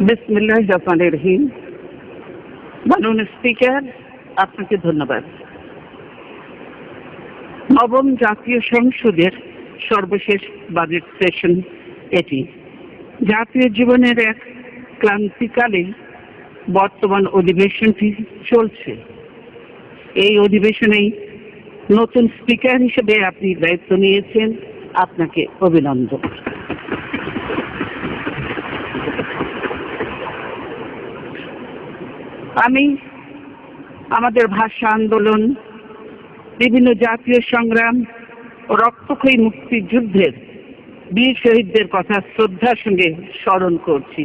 বিসমিল্লাহ রহমান রহিম। মাননীয় স্পিকার, আপনাকে ধন্যবাদ। নবম জাতীয় সংসদের সর্বশেষ বাজেট সেশন এটি। জাতীয় জীবনের এক ক্রান্তিকালে বর্তমান অধিবেশনটি চলছে। এই অধিবেশনেই নতুন স্পিকার হিসেবে আপনি দায়িত্ব নিয়েছেন। আপনাকে অভিনন্দন। আমি আমাদের ভাষা আন্দোলন, বিভিন্ন জাতীয় সংগ্রাম ও রক্তক্ষয়ী মুক্তিযুদ্ধের বীর শহীদদের কথা শ্রদ্ধার সঙ্গে স্মরণ করছি।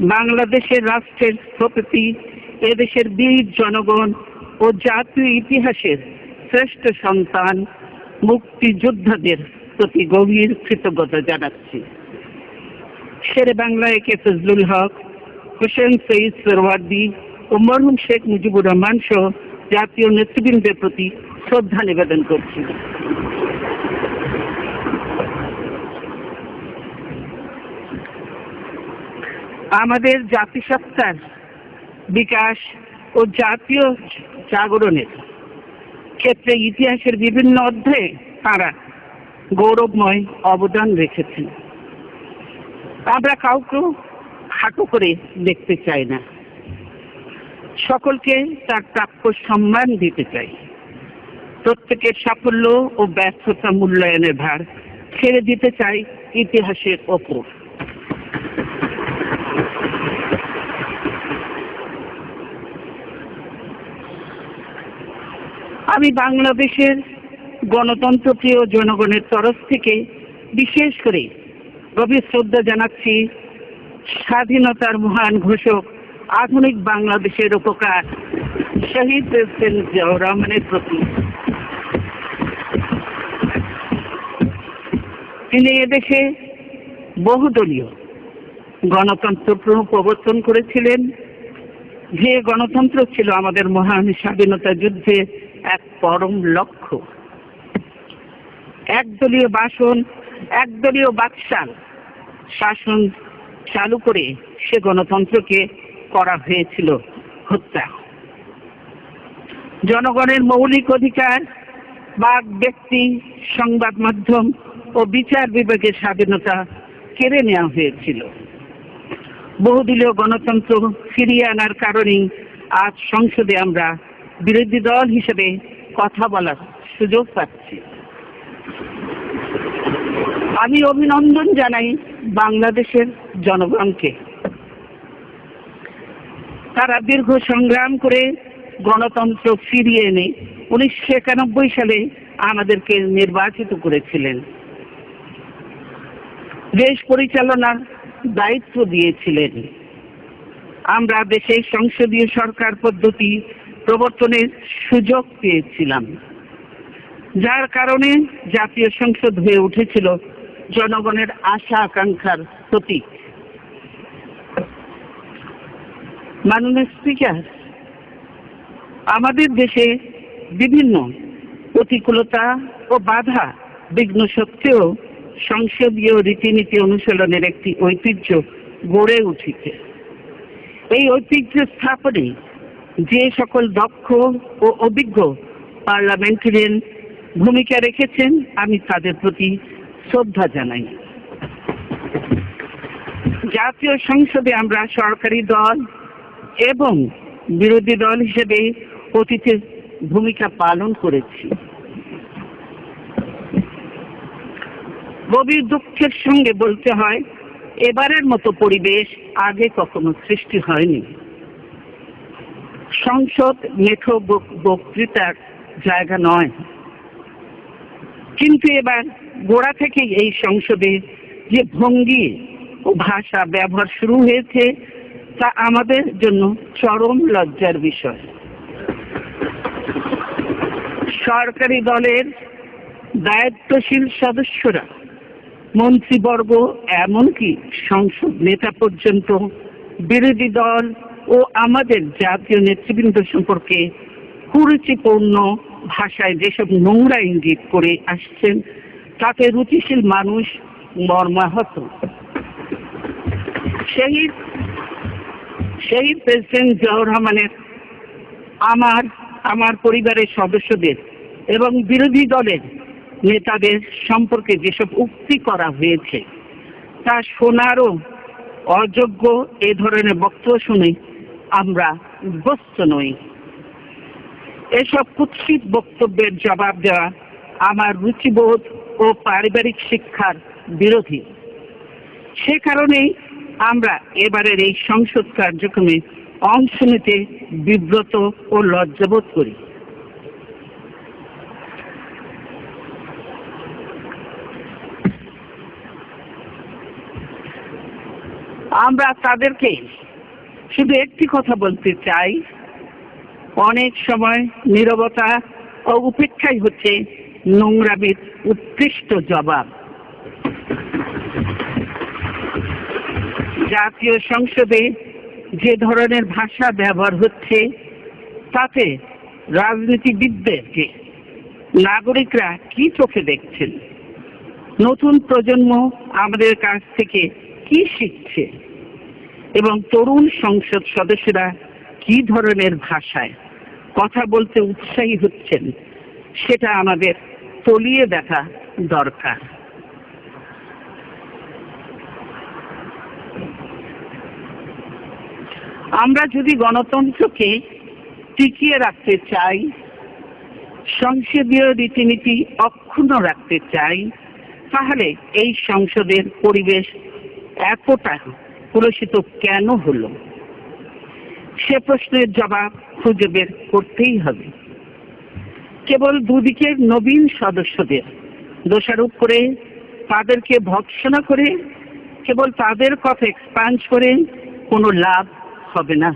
বাংলাদেশের রাষ্ট্রের স্থপতি এদেশের বীর জনগণ ও জাতীয় ইতিহাসের শ্রেষ্ঠ সন্তান মুক্তিযোদ্ধাদের প্রতি গভীর কৃতজ্ঞতা জানাচ্ছি। শেরে বাংলায় কে ফজলুল হক হোসেন সঈদ সরওয়ার্দি ও মরহুম শেখ মুজিবুর রহমান সহ জাতীয় নেতৃবৃন্দের প্রতি শ্রদ্ধা নিবেদন করছি। আমাদের জাতিসত্তার বিকাশ ও জাতীয় জাগরণের ক্ষেত্রে ইতিহাসের বিভিন্ন অধ্যায়ে তারা গৌরবময় অবদান রেখেছেন। আমরা কাউকে খাটো করে দেখতে চাই না। সকলকে তার প্রাপ্য সম্মান দিতে চাই প্রত্যেকের সাফল্য ও ব্যর্থতা মূল্যায়নের ভার ছেড়ে দিতে চাই ইতিহাসের ওপর। আমি বাংলাদেশের গণতন্ত্রপ্রিয় জনগণের তরফ থেকে বিশেষ করে গভীর শ্রদ্ধা জানাচ্ছি স্বাধীনতার মহান ঘোষক, আধুনিক বাংলাদেশের উপকার, শহীদ প্রেসিডেন্ট জিয়াউর রহমানের প্রতি। তিনি এদেশে বহুদলীয় গণতন্ত্র প্রবর্তন করেছিলেন। যে গণতন্ত্র ছিল আমাদের মহান স্বাধীনতা যুদ্ধে এক পরম লক্ষ্য। একদলীয় বাসন, একদলীয় বাকশাল, শাসন চালু করে সে গণতন্ত্রকে করা হয়েছিল, হত্যা। জনগণের মৌলিক অধিকার, বাক, ব্যক্তি, সংবাদ মাধ্যম ও বিচার বিভাগের স্বাধীনতা কেড়ে নেওয়া হয়েছিল। বহুদলীয় গণতন্ত্র ফিরিয়ে আনার কারণেই আজ সংসদে আমরা বিরোধী দল হিসেবে কথা বলার সুযোগ পাচ্ছি। আমি অভিনন্দন জানাই বাংলাদেশের জনগণকে। তারা দীর্ঘ সংগ্রাম করে গণতন্ত্র ফিরিয়ে এনে উনিশশো একানব্বই সালে আমাদেরকে নির্বাচিত করেছিলেন। দেশ পরিচালনার দায়িত্ব দিয়েছিলেন। আমরা দেশে সংসদীয় সরকার পদ্ধতি প্রবর্তনের সুযোগ পেয়েছিলাম। যার কারণে জাতীয় সংসদ হয়ে উঠেছিল জনগণের আশা আকাঙ্ক্ষার প্রতীক। মাননীয় স্পিকার, আমাদের দেশে বিভিন্ন প্রতিকূলতা ও বাধা বিঘ্ন সত্ত্বেও সংসদীয় রীতিনীতি অনুশীলনের একটি ঐতিহ্য গড়ে উঠেছে। এই ঐতিহ্য স্থাপনে যে সকল দক্ষ ও অভিজ্ঞ পার্লামেন্টারিয়ান ভূমিকা রেখেছেন, আমি তাদের প্রতি শ্রদ্ধা জানাই। জাতীয় সংসদে আমরা সরকারি দল এবং বিরোধী দল হিসেবে অতীতের ভূমিকা পালন করেছি। গভীর দুঃখের সঙ্গে বলতে হয়, এবারের মতো পরিবেশ আগে কখনো সৃষ্টি হয়নি। সংসদ মেঠো বক্তৃতার জায়গা নয়। কিন্তু এবার গোড়া থেকেই এই সংসদে যে ভঙ্গি ও ভাষা ব্যবহার শুরু হয়েছে, তা আমাদের জন্য চরম লজ্জার বিষয়। সরকারি দলের দায়িত্বশীল সদস্যরা, মন্ত্রীবর্গ এমনকি সংসদ নেতা পর্যন্ত, বিরোধী দল ও আমাদের জাতীয় নেতৃবৃন্দ সম্পর্কে কুরুচিপূর্ণ ভাষায় যেসব নোংরা ইঙ্গিত করে আসছেন, তাতে রুচিশীল মানুষ মর্মাহত। শহীদ শহীদ প্রেসিডেন্ট জিয়াউর রহমানের আমার আমার পরিবারের সদস্যদের এবং বিরোধী দলের নেতাদের সম্পর্কে যেসব উক্তি করা হয়েছে, তা শোনারও অযোগ্য এ ধরনের বক্তব্য শুনে আমরা উদ্বস্ত নই। এসব কুৎসিত বক্তব্যের জবাব দেওয়া আমার রুচিবোধ ও পারিবারিক শিক্ষার বিরোধী। সে কারণেই আমরা এবারের এই সংসদ কার্যক্রমে অংশ নিতে বিব্রত ও লজ্জাবোধ করি। আমরা তাদেরকে শুধু একটি কথা বলতে চাই অনেক সময় নীরবতা ও উপেক্ষাই হচ্ছে নোংরামির উৎকৃষ্ট জবাব। জাতীয় সংসদে যে ধরনের ভাষা ব্যবহার হচ্ছে, তাতে রাজনীতিবিদদেরকে নাগরিকরা কি চোখে দেখছেন? নতুন প্রজন্ম আমাদের কাছ থেকে কি শিখছে? এবং তরুণ সংসদ সদস্যরা কি ধরনের ভাষায় কথা বলতে উৎসাহী হচ্ছেন, সেটা আমাদের তলিয়ে দেখা দরকার। আমরা যদি গণতন্ত্রকে টিকিয়ে রাখতে চাই, সংসদীয় রীতিনীতি অক্ষুণ্ণ রাখতে চাই, তাহলে এই সংসদের পরিবেশ এতটা কলুষিত কেন হলো? সে প্রশ্নের জবাব খুঁজে বের করতেই হবে। কেবল দুদিকের নবীন সদস্যদের দোষারোপ করে, তাদেরকে ভৎসনা করে, কেবল তাদের কথা এক্সপাঞ্জ করে কোনো লাভ হবে না।